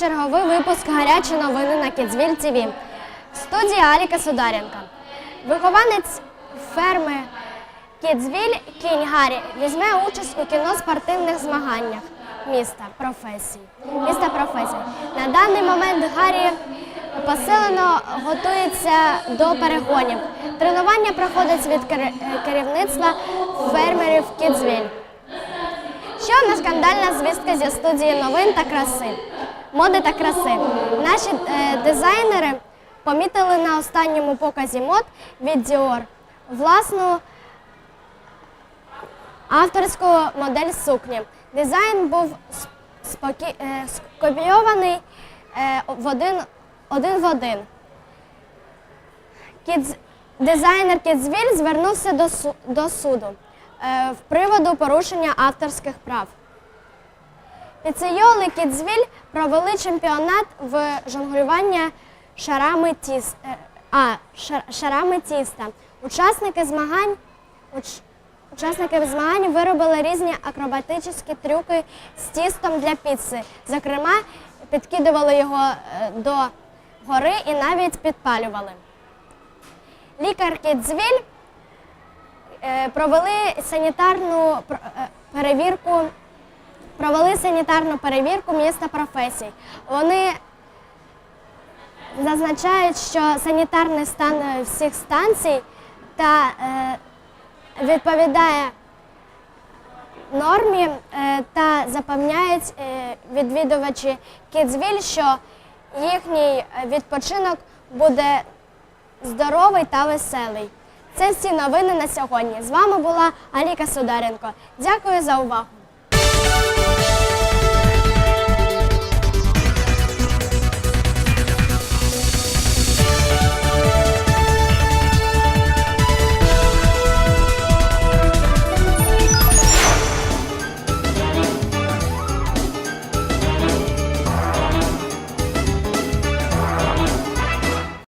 черговий випуск Гарячі новини на Кідзвіль ТВ. Студія Аліка Сударенка. Вихованець ферми Кідзвіль Кінь Гаррі візьме участь у кіноспортивних змаганнях міста професій. Міста професій. На даний момент Гаррі посилено готується до перегонів. Тренування проходить від керівництва фермерів Кідзвіль. Ще одна скандальна звістка зі студії новин та краси. Моди та краси. Наші е, дизайнери помітили на останньому показі мод від Dior власну авторську модель сукні. Дизайн був спокі- е, скопійований е, в один, один в один. Кідз... Дизайнер Кідзвіль звернувся до, су... до суду в приводу порушення авторських прав. Піцейоли Кідзвіль провели чемпіонат в жонглювання шарами, тіс... е, а, шар... шарами тіста. Учасники змагань, уч... Учасники змагань виробили різні акробатичні трюки з тістом для піци. Зокрема, підкидували його е, до гори і навіть підпалювали. Лікарки Дзвіль е, провели санітарну перевірку, провели санітарну перевірку міста професій. Вони зазначають, що санітарний стан всіх станцій та е, відповідає нормі е, та запевняють е, відвідувачі Кідзвіль, що їхній відпочинок буде здоровий та веселий. Це всі новини на сьогодні. З вами була Аліка Сударенко. Дякую за увагу.